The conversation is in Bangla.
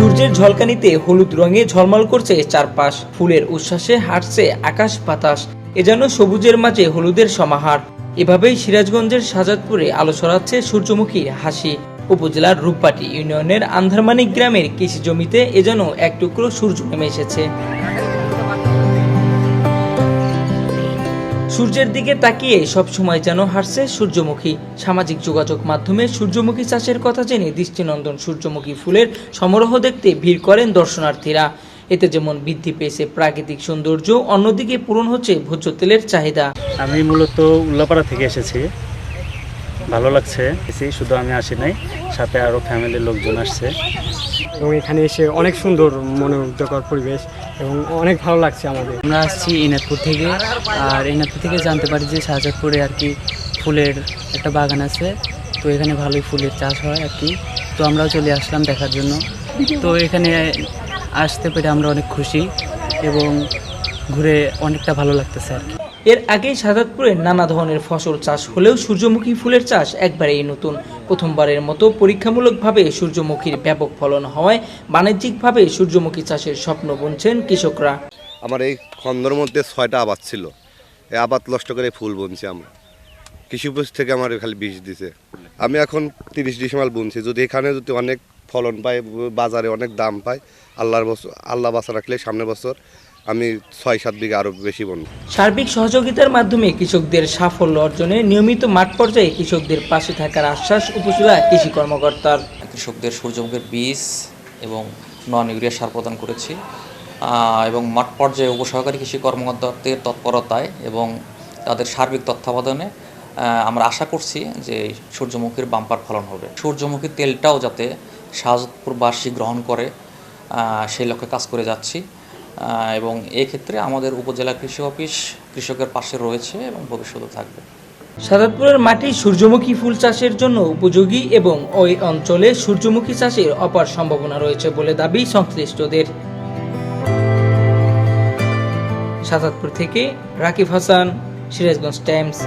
সূর্যের ঝলকানিতে হলুদ রঙে ঝলমল করছে চারপাশ। ফুলের উচ্ছ্বাসে হাঁটছে আকাশ বাতাস। এ যেন সবুজের মাঝে হলুদের সমাহার। এভাবেই সিরাজগঞ্জের সাজাদপুরে আলো ছড়াচ্ছে সূর্যমুখী হাসি। উপজেলার রূপপাটি ইউনিয়নের আন্ধারমানিক গ্রামের কৃষি জমিতে এ যেন এক টুকরো সূর্য নেমে এসেছে। সূর্যের দিকে তাকিয়ে সব সময় যেন হাসছে সূর্যমুখী। সামাজিক যোগাযোগ মাধ্যমে সূর্যমুখী চাষের কথা জেনে দৃষ্টিনন্দন সূর্যমুখী ফুলের সমারোহ দেখতে ভিড় করেন দর্শনার্থীরা। এতে যেমন বৃদ্ধি পেয়েছে প্রাকৃতিক সৌন্দর্য, অন্যদিকে পূরণ হচ্ছে ভোজ্য তেলের চাহিদা। আমি মূলত উল্লাপাড়া থেকে এসেছি। ভালো লাগছে। এসেছি শুধু আমি আসি নাই সাথে আরও ফ্যামিলির লোকজন আসছে। এবং এখানে এসে অনেক সুন্দর মনোমুগ্ধকর পরিবেশ এবং অনেক ভালো লাগছে আমাদের। আমরা আসছি ইনাদপুর থেকে আর ইনাদপুর থেকে জানতে পারি যে শাহজাদপুরে আর কি ফুলের একটা বাগান আছে। তো এখানে ভালোই ফুলের চাষ হয় আর কি। তো আমরাও চলে আসলাম দেখার জন্য। তো এখানে আসতে পেরে আমরা অনেক খুশি এবং ঘুরে অনেকটা ভালো লাগতেছে আর কি। এর আগে সাদাতপুরে নানা ধরনের ফসল চাষ হলেও সূর্যমুখী ফুলের চাষ একবারেই নতুন। প্রথমবারের মতো পরীক্ষামূলকভাবে সূর্যমুখীর ব্যাপক ফলন হওয়ায় বাণিজ্যিকভাবে সূর্যমুখী চাষের স্বপ্ন বুনছেন কৃষকরা। আমার এই খন্দর মধ্যে ছয়টা আবাদ ছিল। এই আবাদ নষ্ট করে ফুল বুনছি আমরা। কৃষি অফিস থেকে আমার খালি বিষ দিছে। আমি এখন তিরিশ ডিসেম্বর বুনছি। যদি এখানে যদি অনেক ফলন পাই বাজারে অনেক দাম পাই আল্লাহর বছর আল্লাহ বাসা রাখলে সামনের বছর আমি ছয় সাত বিঘা আরও বেশি বুনব। সার্বিক সহযোগিতার মাধ্যমে কৃষকদের সাফল্য অর্জনে নিয়মিত মাঠ পর্যায়ে কৃষকদের পাশে থাকার আশ্বাস উপজেলা কৃষি কর্মকর্তার। কৃষকদের সূর্যমুখীর বীজ এবং নন ইউরিয়া সার প্রদান করেছি এবং মাঠ পর্যায়ে উপসহকারী কৃষি কর্মকর্তাদের তৎপরতায় এবং তাদের সার্বিক তত্ত্বাবধানে আমরা আশা করছি যে সূর্যমুখীর বাম্পার ফলন হবে। সূর্যমুখীর তেলটাও যাতে শাহজাদপুরবাসী গ্রহণ করে সেই লক্ষ্যে কাজ করে যাচ্ছি। এবং এক্ষেত্রে আমাদের উপজেলা কৃষি অফিস কৃষকের পাশে রয়েছে এবং ভবিষ্যতে থাকবে। সাদাতপুরের মাটি সূর্যমুখী ফুল চাষের জন্য উপযোগী এবং ওই অঞ্চলে সূর্যমুখী চাষের অপার সম্ভাবনা রয়েছে বলে দাবি সংশ্লিষ্টদের। সাদাতপুর থেকে রাকিব হাসান, সিরাজগঞ্জ টাইমস।